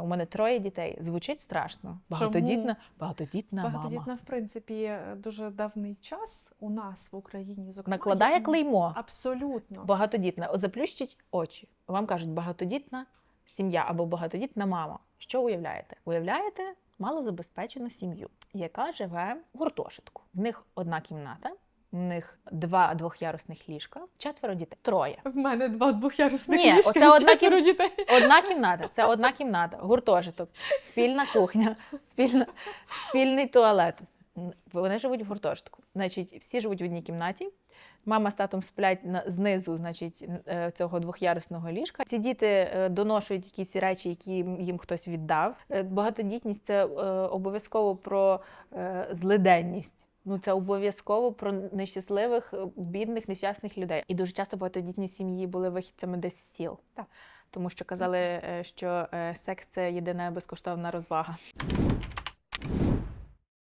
У мене троє дітей. Звучить страшно. Багатодітна, багатодітна, мама. Багатодітна, в принципі, дуже давний час у нас в Україні, зокрема. Накладає клеймо. Абсолютно. Багатодітна. От заплющіть очі. Вам кажуть, багатодітна сім'я або багатодітна мама. Що уявляєте? Уявляєте малозабезпечену сім'ю, яка живе в гуртожитку. В них одна кімната, в них два двохярусних ліжка, четверо дітей, троє. В мене два двохярусних Ні, ліжка оце і одна четверо дітей. Одна кімната, це одна кімната, гуртожиток, спільна кухня, спільна, спільний туалет. Вони живуть в гуртожитку. Значить, всі живуть в одній кімнаті. Мама з татом сплять на, знизу, значить, е, цього двохярусного ліжка. Ці діти е, доношують якісь речі, які їм- хтось віддав. Е, Багатодітність це обов'язково про злиденність. Ну, це обов'язково про нещасливих, е, бідних, нещасних людей. І дуже часто багатодітні сім'ї були вихідцями десь з сіл. Так. Тому що казали, е, що е, секс це єдина безкоштовна розвага.